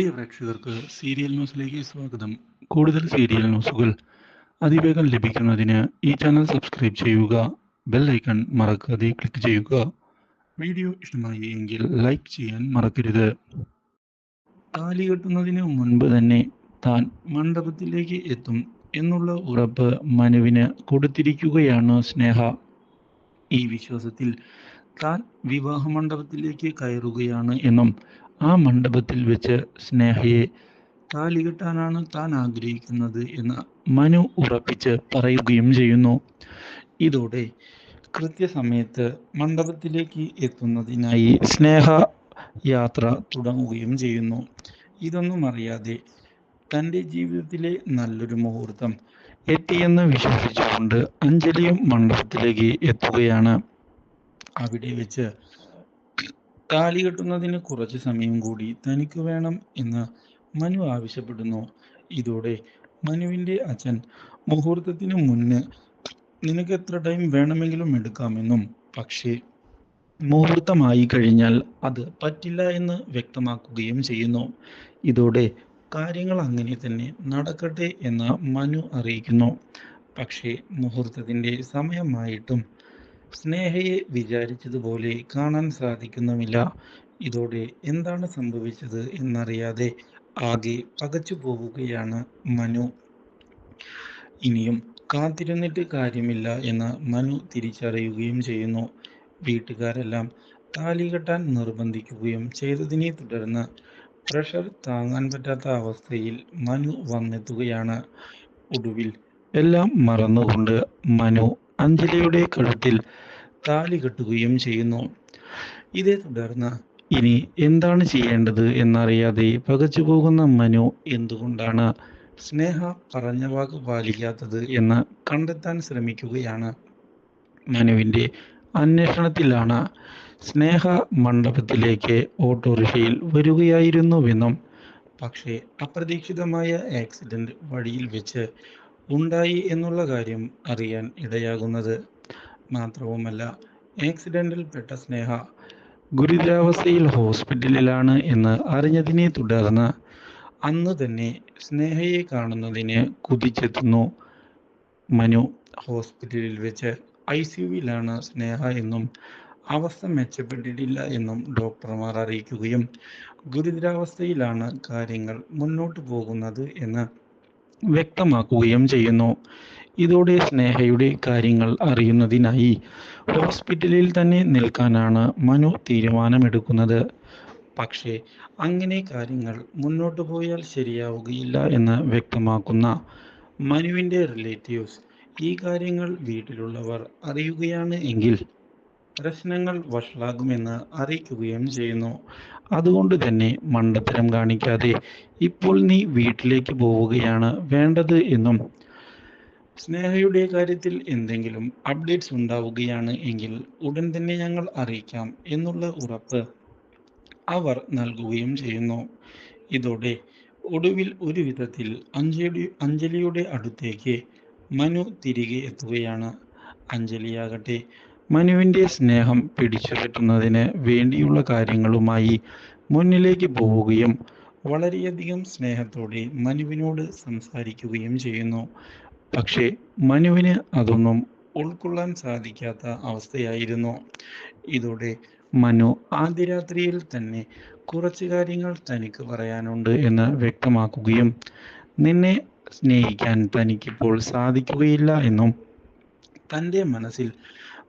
പ്രിയ പ്രേക്ഷകർക്ക് സീരിയൽ ന്യൂസിലേക്ക് സ്വാഗതം. കൂടുതൽ സീരിയൽ ന്യൂസുകൾ അതിവേഗം ലഭിക്കുന്നതിന് ഈ ചാനൽ സബ്സ്ക്രൈബ് ചെയ്യുക ബെൽ ഐക്കൺ മറക്കാതെ ക്ലിക്ക് ചെയ്യുക. വീഡിയോ ഇഷ്ടമായി എങ്കിൽ ലൈക്ക് ചെയ്യാൻ മറക്കരുത്. താലി കെട്ടുന്നതിന് മുൻപ് തന്നെ താൻ മണ്ഡപത്തിലേക്ക് എത്തും എന്നുള്ള ഉറപ്പ് മനുവിന് കൊടുത്തിരിക്കുകയാണ് സ്നേഹ. ഈ വിശ്വാസത്തിൽ താൻ വിവാഹ മണ്ഡപത്തിലേക്ക് കയറുകയാണ് എന്നും ആ മണ്ഡപത്തിൽ വെച്ച് സ്നേഹയെ താലി കെട്ടാനാണ് താൻ ആഗ്രഹിക്കുന്നത് എന്ന് മനു ഉറപ്പിച്ച് പറയുകയും ചെയ്യുന്നു. ഇതോടെ കൃത്യസമയത്ത് മണ്ഡപത്തിലേക്ക് എത്തുന്നതിനായി സ്നേഹ യാത്ര തുടങ്ങുകയും ചെയ്യുന്നു. ഇതൊന്നും അറിയാതെ തന്റെ ജീവിതത്തിലെ നല്ലൊരു മുഹൂർത്തം എത്തിയെന്ന് വിശ്വസിച്ചുകൊണ്ട് അഞ്ജലിയും മണ്ഡപത്തിലേക്ക് എത്തുകയാണ്. അവിടെ വെച്ച് താലി കെട്ടുന്നതിന് കുറച്ച് സമയം കൂടി തനിക്ക് വേണം എന്ന് മനു ആവശ്യപ്പെടുന്നു. ഇതോടെ മനുവിന്റെ അച്ഛൻ മുഹൂർത്തത്തിന് മുന്ന് നിനക്ക് എത്ര ടൈം വേണമെങ്കിലും എടുക്കാമെന്നും പക്ഷേ മുഹൂർത്തമായി കഴിഞ്ഞാൽ അത് പറ്റില്ല എന്ന് വ്യക്തമാക്കുകയും ചെയ്യുന്നു. ഇതോടെ കാര്യങ്ങൾ അങ്ങനെ തന്നെ നടക്കട്ടെ എന്ന് മനു അറിയിക്കുന്നു. പക്ഷേ മുഹൂർത്തത്തിന്റെ സമയമായിട്ടും സ്നേഹയെ വിചാരിച്ചതുപോലെ കാണാൻ സാധിക്കുന്നുമില്ല. ഇതോടെ എന്താണ് സംഭവിച്ചത് എന്നറിയാതെ ആകെ പകച്ചു പോവുകയാണ് മനു. ഇനിയും കാത്തിരുന്നിട്ട് കാര്യമില്ല എന്ന് മനു തിരിച്ചറിയുകയും ചെയ്യുന്നു. വീട്ടുകാരെല്ലാം താലി കെട്ടാൻ നിർബന്ധിക്കുകയും ചെയ്തതിനെ തുടർന്ന് പ്രഷർ താങ്ങാൻ പറ്റാത്ത അവസ്ഥയിൽ മനു വന്നെത്തുകയാണ്. ഒടുവിൽ എല്ലാം മറന്നുകൊണ്ട് മനു അഞ്ജലിയുടെ കഴുത്തിൽ താലി കെട്ടുകയും ചെയ്യുന്നു. ഇതേ തുടർന്ന് ഇനി എന്താണ് ചെയ്യേണ്ടത് എന്നറിയാതെ പകച്ചു പോകുന്ന മനു എന്തുകൊണ്ടാണ് സ്നേഹ പറഞ്ഞ വാക്ക് പാലിക്കാത്തത് എന്ന് കണ്ടെത്താൻ ശ്രമിക്കുകയാണ്. മനുവിന്റെ അന്വേഷണത്തിലാണ് സ്നേഹ മണ്ഡപത്തിലേക്ക് ഓട്ടോറിക്ഷയിൽ വരികയായിരുന്നുവെന്നും പക്ഷേ അപ്രതീക്ഷിതമായ ആക്സിഡന്റ് വഴിയിൽ വെച്ച് ഉണ്ടായി എന്നുള്ള കാര്യം അറിയാൻ ഇടയാകുന്നത് മാത്രവുമല്ല ആക്സിഡന്റിൽപ്പെട്ട സ്നേഹ ഗുരുതരാവസ്ഥയിൽ ഹോസ്പിറ്റലിലാണ് എന്ന് അറിഞ്ഞതിനെ തുടർന്ന് അന്ന് തന്നെ സ്നേഹയെ കാണുന്നതിന് കുതിച്ചെത്തുന്നു. മനു ഹോസ്പിറ്റലിൽ വെച്ച് ഐ സിയുവിലാണ് സ്നേഹ എന്നും അവസ്ഥ മെച്ചപ്പെട്ടിട്ടില്ല എന്നും ഡോക്ടർമാർ അറിയിക്കുകയും ഗുരുതരാവസ്ഥയിലാണ് കാര്യങ്ങൾ മുന്നോട്ട് പോകുന്നത് എന്ന് വ്യക്തമാക്കുകയും ചെയ്യുന്നു. ഇതോടെ സ്നേഹയുടെ കാര്യങ്ങൾ അറിയുന്നതിനായി ഹോസ്പിറ്റലിൽ തന്നെ നിൽക്കാനാണ് മനു തീരുമാനമെടുക്കുന്നത്. പക്ഷേ അങ്ങനെ കാര്യങ്ങൾ മുന്നോട്ട് പോയാൽ ശരിയാവുകയില്ല എന്ന് വ്യക്തമാക്കുന്ന മനുവിന്റെ റിലേറ്റീവ്സ് ഈ കാര്യങ്ങൾ വീട്ടിലുള്ളവർ അറിയുകയാണ് എങ്കിൽ പ്രശ്നങ്ങൾ വഷളാകുമെന്ന് അറിയിക്കുകയും ചെയ്യുന്നു. അതുകൊണ്ട് തന്നെ മണ്ടത്തരം കാണിക്കാതെ ഇപ്പോൾ നീ വീട്ടിലേക്ക് പോവുകയാണ് വേണ്ടത് എന്നും സ്നേഹയുടെ കാര്യത്തിൽ എന്തെങ്കിലും അപ്ഡേറ്റ്സ് ഉണ്ടാവുകയാണ് എങ്കിൽ ഉടൻ തന്നെ ഞങ്ങൾ അറിയിക്കാം എന്നുള്ള ഉറപ്പ് അവർ നൽകുകയും ചെയ്യുന്നു. ഇതോടെ ഒടുവിൽ ഒരു വിധത്തിൽ അഞ്ജലി അഞ്ജലിയുടെ അടുത്തേക്ക് മനു തിരികെ എത്തുകയാണ്. അഞ്ജലിയാകട്ടെ മനുവിന്റെ സ്നേഹം പിടിച്ചുപറ്റുന്നതിന് വേണ്ടിയുള്ള കാര്യങ്ങളുമായി മുന്നിലേക്ക് പോവുകയും വളരെയധികം സ്നേഹത്തോടെ മനുവിനോട് സംസാരിക്കുകയും ചെയ്യുന്നു. പക്ഷേ മനുവിന് അതൊന്നും ഉൾക്കൊള്ളാൻ സാധിക്കാത്ത അവസ്ഥയായിരുന്നു. ഇതോടെ മനു ആദ്യ രാത്രിയിൽ തന്നെ കുറച്ച് കാര്യങ്ങൾ തനിക്ക് പറയാനുണ്ട് എന്ന് വ്യക്തമാക്കുകയും നിന്നെ സ്നേഹിക്കാൻ തനിക്കിപ്പോൾ സാധിക്കുകയില്ല എന്നും തന്റെ മനസ്സിൽ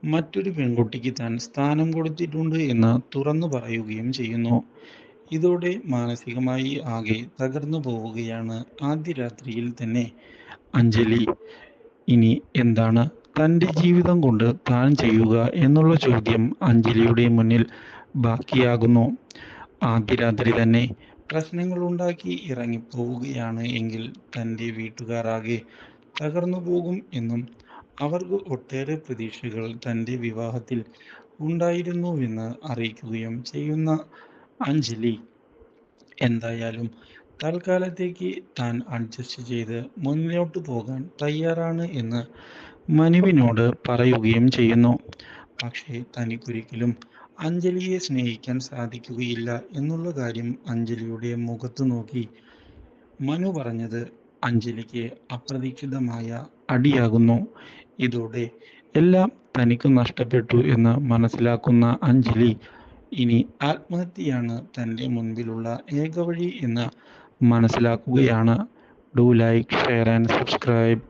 മറ്റൊരു പെൺകുട്ടിക്ക് താൻ സ്ഥാനം കൊടുത്തിട്ടുണ്ട് എന്ന് തുറന്നു പറയുകയും ചെയ്യുന്നു. ഇതോടെ മാനസികമായി ആകെ തകർന്നു പോവുകയാണ് ആദ്യ രാത്രിയിൽ തന്നെ. അഞ്ജലി ഇനി എന്താണ് തന്റെ ജീവിതം കൊണ്ട് താൻ ചെയ്യുക എന്നുള്ള ചോദ്യം അഞ്ജലിയുടെ മുന്നിൽ ബാക്കിയാകുന്നു. ആദ്യ രാത്രി തന്നെ പ്രശ്നങ്ങൾ ഉണ്ടാക്കി ഇറങ്ങിപ്പോവുകയാണ് എങ്കിൽ തന്റെ വീട്ടുകാരാകെ തകർന്നു പോകും എന്നും അവർക്ക് ഒട്ടേറെ പ്രതീക്ഷകൾ തന്റെ വിവാഹത്തിൽ ഉണ്ടായിരുന്നുവെന്ന് അറിയിക്കുകയും ചെയ്യുന്ന അഞ്ജലി എന്തായാലും തൽക്കാലത്തേക്ക് താൻ അഡ്ജസ്റ്റ് ചെയ്ത് മുന്നോട്ട് പോകാൻ തയ്യാറാണ് എന്ന് മനുവിനോട് പറയുകയും ചെയ്യുന്നു. പക്ഷേ തനിക്കൊരിക്കലും അഞ്ജലിയെ സ്നേഹിക്കാൻ സാധിക്കുകയില്ല എന്നുള്ള കാര്യം അഞ്ജലിയുടെ മുഖത്ത് നോക്കി മനു പറഞ്ഞത് അഞ്ജലിക്ക് അപ്രതീക്ഷിതമായ അടിയാകുന്നു. ഇതോടെ എല്ലാം തനിക്ക് നഷ്ടപ്പെട്ടു എന്ന് മനസ്സിലാക്കുന്ന അഞ്ജലി ഇനി ആത്മഹത്യയാണ് തന്റെ മുൻപിലുള്ള ഏക വഴി എന്ന് മനസ്സിലാക്കുകയാണ്. Do like share and subscribe